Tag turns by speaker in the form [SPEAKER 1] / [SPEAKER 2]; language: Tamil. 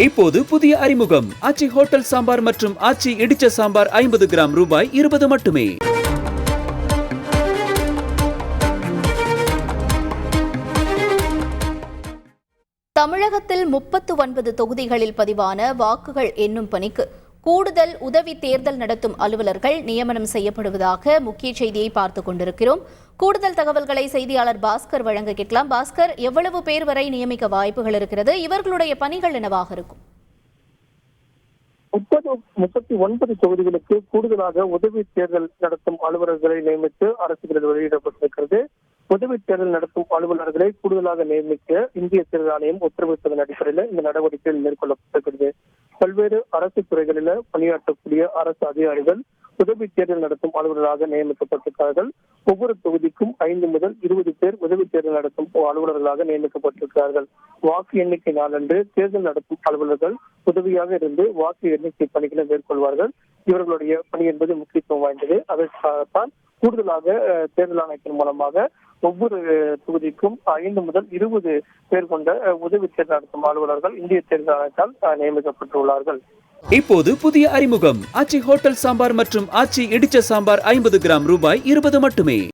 [SPEAKER 1] இப்போது புதிய அறிமுகம். ஆச்சி ஹோட்டல் சாம்பார் மற்றும் ஆச்சி இடிச்ச சாம்பார் ஐம்பது கிராம் ரூபாய் இருபது மட்டுமே.
[SPEAKER 2] தமிழகத்தில் முப்பத்து ஒன்பது தொகுதிகளில் பதிவான வாக்குகள் எண்ணும் பணிக்கு கூடுதல் உதவி தேர்தல் நடத்தும் அலுவலர்கள் நியமனம் செய்யப்படுவதாக முக்கிய செய்தியை பார்த்துக் கொண்டிருக்கிறோம். கூடுதல் தகவல்களை செய்தியாளர் பாஸ்கர் வழங்க கேட்கலாம். பாஸ்கர் எவ்வளவு பேர் வரை நியமிக்க வாய்ப்புகள் இருக்கிறது? இவர்களுடைய பணிகள் என்னவாக இருக்கும்?
[SPEAKER 3] முப்பது முப்பத்தி ஒன்பது தொகுதிகளுக்கு கூடுதலாக உதவி தேர்தல் நடத்தும் அலுவலர்களை நியமித்து அரசுகளில் வெளியிடப்பட்டிருக்கிறது. உதவி தேர்தல் நடத்தும் அலுவலர்களை கூடுதலாக நியமிக்க இந்திய தேர்தல் ஆணையம் உத்தரவிட்டதன் அடிப்படையில் இந்த நடவடிக்கைகள் மேற்கொள்ளப்பட்டிருக்கிறது. பல்வேறு அரசு துறைகளில் பணியாற்றக்கூடிய அரசு அதிகாரிகள் உதவி தேர்தல் நடத்தும் அலுவலராக நியமிக்கப்பட்டிருக்கிறார்கள். ஒவ்வொரு தொகுதிக்கும் ஐந்து முதல் இருபது பேர் உதவி தேர்தல் நடத்தும் அலுவலர்களாக நியமிக்கப்பட்டிருக்கிறார்கள். வாக்கு எண்ணிக்கை நாளன்று தேர்தல் நடத்தும் அலுவலர்கள் உதவியாக இருந்து வாக்கு எண்ணிக்கை பணிகளை மேற்கொள்வார்கள். இவர்களுடைய பணி என்பது முக்கியத்துவம் வாய்ந்தது. அதற்காகத்தான் கூடுதலாக தேர்தல் ஆணையத்தின் மூலமாக ஒவ்வொரு தொகுதிக்கும் ஐந்து முதல் இருபது பேர் கொண்ட உதவி தேர்தல் நடத்தும் அலுவலர்கள் இந்திய தேர்தல் ஆணையத்தால் நியமிக்கப்பட்டுள்ளார்கள்.
[SPEAKER 1] இப்போது புதிய அறிமுகம். ஆச்சி ஹோட்டல் சாம்பார் மற்றும் ஆச்சி இடிச்ச சாம்பார் ஐம்பது கிராம் ரூபாய் இருபது மட்டுமே.